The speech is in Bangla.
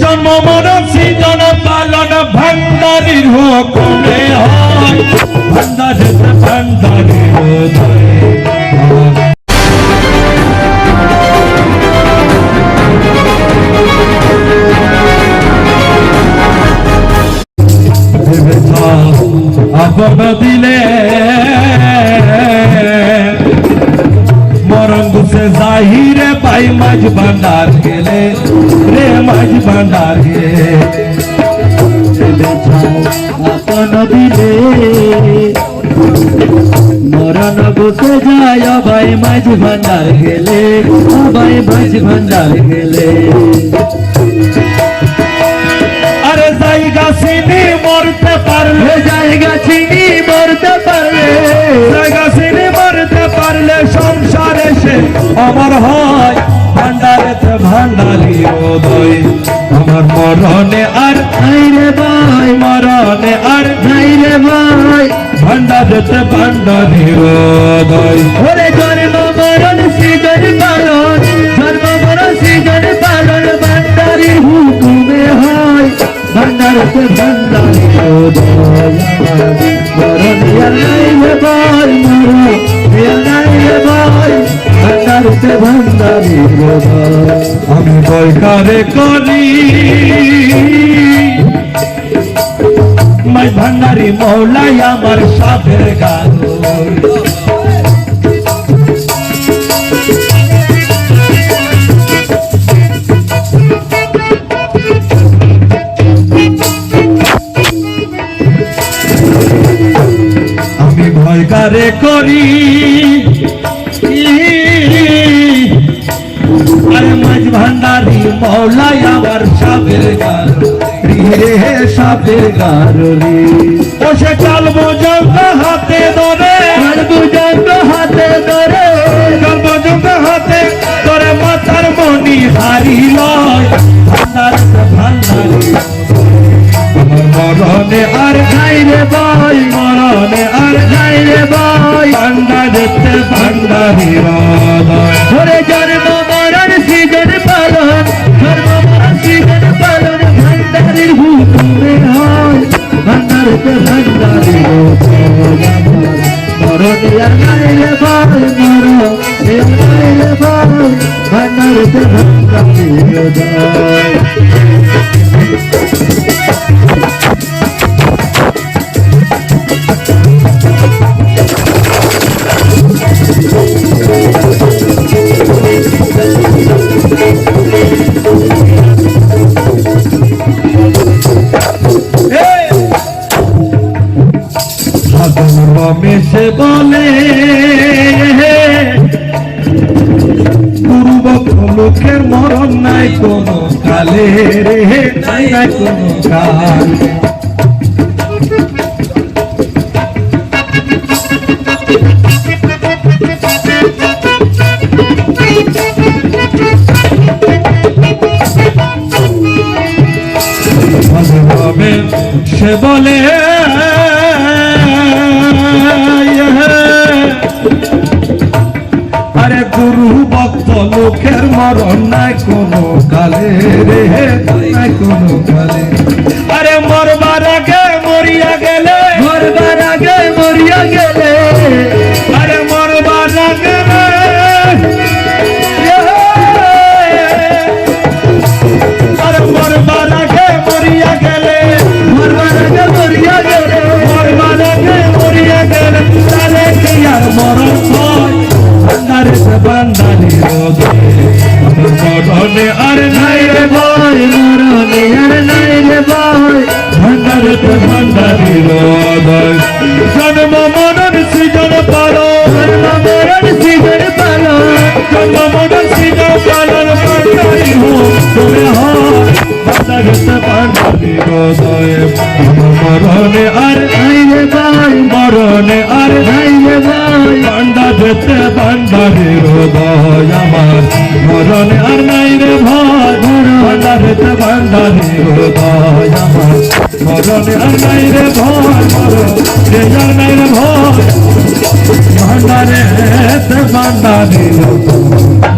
জন্ম মরণ সৃজন পালন ভান্ডারির হুকুমে হয় ভান্ডারে ভান্ডারির দিলে आई मज भंडार गेले, रे मज भंडार गेले। अपन दिले मरण गोसे जाय भाई मज भंडार गेले भाई मज भंडार गेले। अरे जाएगा सीनी पर ले जाएगा चीनी। আমার হয় ভান্ডারেতে ভান্ডারি উদয় আমার মরণে আর নাই রে ভাই, মরণে আর নাই রে ভাই ভান্ডারেতে ভান্ডারি উদয় ওরে জন্ম মরণ সৃজন পালন, জন্ম মরণ সৃজন পালন ভান্ডারি হুকুমে হয়। ভান্ডারতে ভান্ডারি মরণ ইয়ার নাই রে ভাই, মরণ ভান্ডারতে ভান্ডারি আমি বৈকারে করি। মাই ভান্ডারি মৌলাই আমার সাপের গান আমি ভয়কারে করি আরে ভান্ডারি মৌলাই আমার সাপের গার রে সাপের গার রে। ও সে চালবো জঙ্গ ভান্ডারি বলে লোকের মরণ নাই কোনো কালে রে নাই নাই কোনো কাল। সে বলে লোকের মরণ নাই কোনো কালে রে নাই কোনো কালে মরণে আর মরণে আর নাই রে মরণ আর নাই যেতে বান্ডারে হৃদয় আমার। মরণ আর নাই রে ভয় যেতে বান্ডারে হৃদয় আমার। মরণ আর নাই রে ভয়, মরণে আর নাই রে ভয় হৃদয়